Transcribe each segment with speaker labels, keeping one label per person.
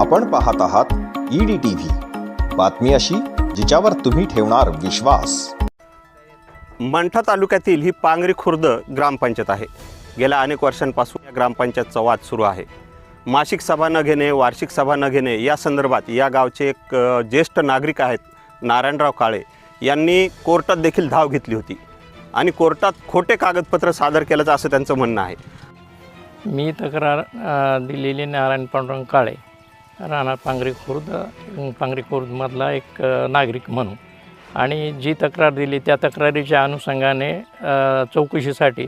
Speaker 1: आपण पाहत आहात ईडी टीव्ही बातमी अशी जिच्यावर तुम्ही ठेवणार विश्वास.
Speaker 2: मंठा तालुक्यातील ही पांगरी खुर्द ग्रामपंचायत आहे. गेल्या अनेक वर्षांपासून या ग्रामपंचायतचा वाद सुरू आहे. मासिक सभा न घेणे वार्षिक सभा न घेणे या संदर्भात या गावचे एक ज्येष्ठ नागरिक आहेत नारायणराव काळे यांनी कोर्टात देखील धाव घेतली होती. आणि कोर्टात खोटे कागदपत्र सादर केल्याचं असं त्यांचं म्हणणं आहे.
Speaker 3: मी तक्रार दिलेली नारायण पांडुरंग काळे. राहणार पांगरी खुर्द पांगरी खुर्दमधला एक नागरिक म्हणून. आणि जी तक्रार दिली त्या तक्रारीच्या अनुषंगाने चौकशीसाठी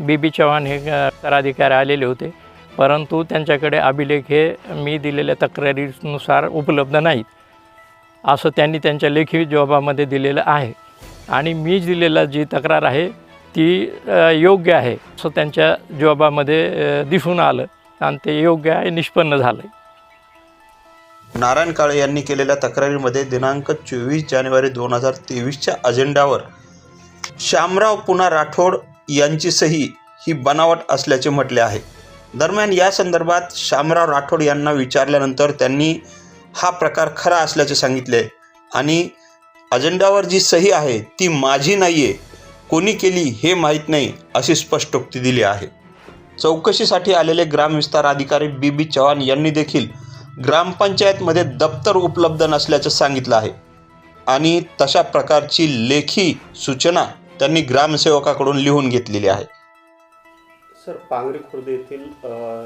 Speaker 3: बी बी चव्हाण हे कराधिकारी आलेले होते. परंतु त्यांच्याकडे अभिलेख हे मी दिलेल्या तक्रारीनुसार उपलब्ध नाहीत. असं त्यांनी त्यांच्या लेखी जबाबामध्ये दिलेलं आहे. आणि मी दिलेला जी तक्रार आहे ती योग्य आहे असं त्यांच्या जबाबामध्ये दिसून आलं. आणि ते योग्य आहे निष्पन्न झालं आहे
Speaker 2: नारायण काळे यांनी केलेल्या तक्रारीमध्ये दिनांक चोवीस जानेवारी दोन हजार तेवीसच्या अजेंड्यावर श्यामराव पुन्हा राठोड यांची सही ही बनावट असल्याचे म्हटले आहे. दरम्यान या संदर्भात श्यामराव राठोड यांना विचारल्यानंतर त्यांनी हा प्रकार खरा असल्याचे सांगितले आणि अजेंड्यावर जी सही आहे ती माझी नाही आहे कोणी केली हे माहीत नाही अशी स्पष्टोक्ती दिली आहे. चौकशीसाठी आलेले ग्रामविस्तार अधिकारी बी बी चव्हाण यांनी देखील ग्रामपंचायतमध्ये दप्तर उपलब्ध नसल्याचं सांगितलं आहे. आणि तशा प्रकारची लेखी सूचना त्यांनी ग्रामसेवकाकडून लिहून घेतलेली आहे. सर पांगरी खुर्द येथील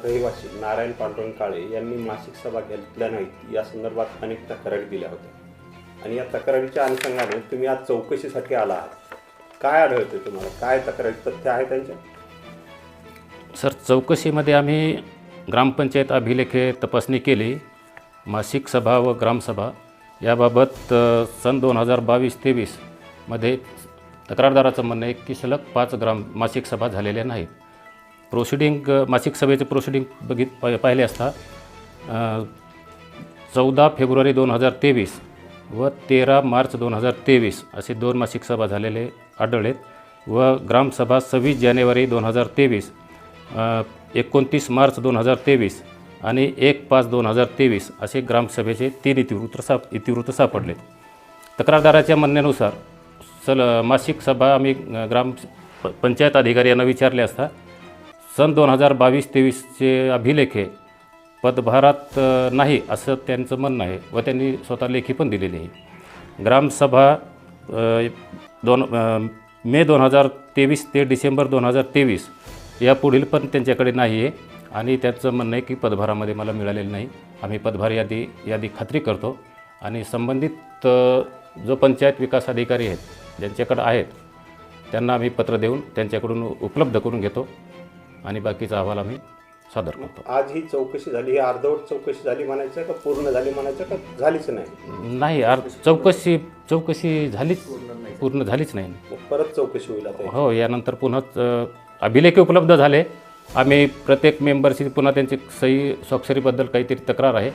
Speaker 2: रहिवासी नारायण पांडुरंग काळे यांनी मासिक सभा घेतल्या नाहीत. या संदर्भात अनेक तक्रारी दिल्या होत्या. आणि या तक्रारीच्या अनुषंगाने तुम्ही आज चौकशीसाठी आला आहात. काय आढळते तुम्हाला? काय तक्रारी? तथ्य आहे त्यांच्या
Speaker 4: सर चौकशीमध्ये आम्ही ग्रामपंचायत अभिलेखे तपासणी केली मासिक सभा व ग्रामसभा याबाबत सन दोन हजार बावीस तेवीसमध्ये तक्रारदाराचं म्हणणं आहे की सलग पाच ग्राम मासिक सभा झालेल्या नाहीत. प्रोसिडिंग मासिक सभेचे प्रोसिडिंग बघित पाय- पाहिले असता चौदा फेब्रुवारी दोन हजार तेवीस व तेरा मार्च दोन हजार तेवीस असे दोन मासिक सभा झालेले आढळलेत व ग्रामसभा सव्वीस जानेवारी दोन हजार तेवीस एकोणतीस मार्च दोन हजार तेवीस आणि एक पाच दोन हजार तेवीस असे ग्रामसभेचे तीन इतिवृत्त साप इतिवृत्त सापडले तक्रारदाराच्या म्हणण्यानुसार सल मासिक सभा आम्ही ग्राम पंचायत अधिकारी यांना विचारले असता सन दोन हजार बावीस तेवीसचे अभिलेख पदभारात नाही असं त्यांचं म्हणणं आहे व त्यांनी स्वतः लेखी पण दिलेली आहे. ग्रामसभा दोन मे दोन हजार तेवीस ते डिसेंबर दोन हजार तेवीस या पुढील पण त्यांच्याकडे नाही आहे. आणि त्यांचं म्हणणं आहे की पदभारामध्ये मला मिळालेलं नाही. आम्ही पदभार यादी यादी खात्री करतो. आणि संबंधित जो पंचायत विकास अधिकारी आहेत ज्यांच्याकडं आहेत त्यांना आम्ही पत्र देऊन त्यांच्याकडून उपलब्ध करून घेतो. आणि बाकीचा अहवाल आम्ही सादर करतो.
Speaker 2: आज ही चौकशी झाली ही अर्धवट चौकशी झाली म्हणायचं का पूर्ण झाली म्हणायचं का झालीच नाही?
Speaker 4: नाही आर चौकशी चौकशी झालीच पूर्ण झालीच नाही
Speaker 2: परत चौकशी होईल आता.
Speaker 4: हो यानंतर पुन्हा अभिलेख उपलब्ध झाले. आम्ही प्रत्येक मेंबरशी पुन्हा त्यांची सही स्वाक्षरीबद्दल काहीतरी तक्रार आहे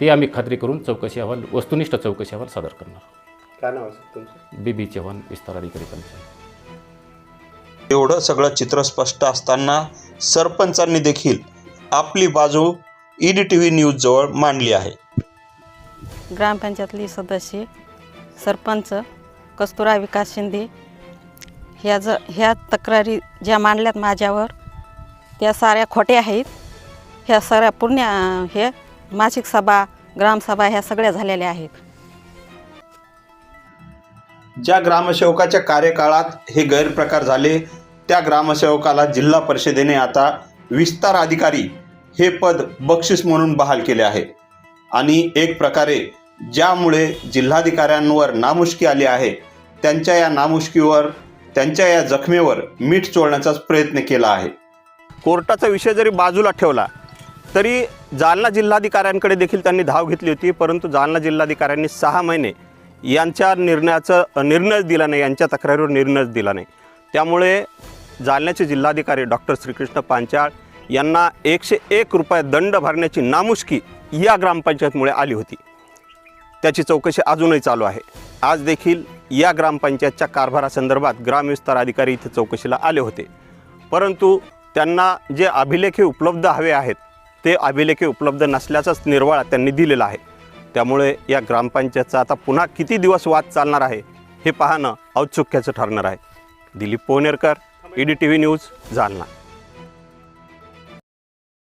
Speaker 4: ती आम्ही खात्री करून चौकशी अहवाल वस्तुनिष्ठ चौकशी अहवाल सादर करणार.
Speaker 2: काय नाव तुमचं?
Speaker 4: बी बी चव्हाण विस्तार अधिकारी पंचायत
Speaker 2: एवढं सगळं चित्र स्पष्ट असताना सरपंचांनी देखील आपली बाजू ईडी टी व्ही न्यूजजवळ मांडली आहे.
Speaker 5: ग्रामपंचायतली सदस्य सरपंच कस्तुरा विकास शिंदे ह्या ज ह्या तक्रारी ज्या मांडल्यात माझ्यावर त्या साऱ्या खोट्या आहेत. ह्या साऱ्या पूर्ण हे मासिक सभा ग्रामसभा ह्या सगळ्या झालेल्या आहेत.
Speaker 2: ज्या ग्रामसेवकाच्या कार्यकाळात हे गैरप्रकार झाले त्या ग्रामसेवकाला जिल्हा परिषदेने आता विस्तार अधिकारी हे पद बक्षीस म्हणून बहाल केले आहे. आणि एक प्रकारे ज्यामुळे जिल्हाधिकाऱ्यांवर नामुष्की आली आहे त्यांच्या या नामुष्कीवर त्यांच्या या जखमेवर मीठ चोळण्याचाच प्रयत्न केला आहे. कोर्टाचा विषय जरी बाजूला ठेवला तरी जालना जिल्हाधिकाऱ्यांकडे देखील त्यांनी धाव घेतली होती परंतु जालना जिल्हाधिकाऱ्यांनी सहा महिने यांच्या निर्णयाचं निर्णयच दिला नाही यांच्या तक्रारीवर निर्णयच दिला नाही. त्यामुळे जालन्याचे जिल्हाधिकारी डॉक्टर श्रीकृष्ण पांचाळ यांना एकशे एक रुपये दंड भरण्याची नामुष्की या ग्रामपंचायतमुळे आली होती. त्याची चौकशी अजूनही चालू आहे. आज देखील या ग्रामपंचायतच्या कारभारासंदर्भात ग्रामविस्तार अधिकारी इथे चौकशीला आले होते. परंतु त्यांना जे अभिलेखे उपलब्ध हवे आहेत
Speaker 6: ते अभिलेखे उपलब्ध नसल्याचाच निर्वाळा त्यांनी दिलेला आहे. त्यामुळे या ग्रामपंचायतचा आता पुन्हा किती दिवस वाद चालणार आहे हे पाहणं औत्सुक्याचं ठरणार आहे. Dilip Pohnerkar E D T V news Jalna.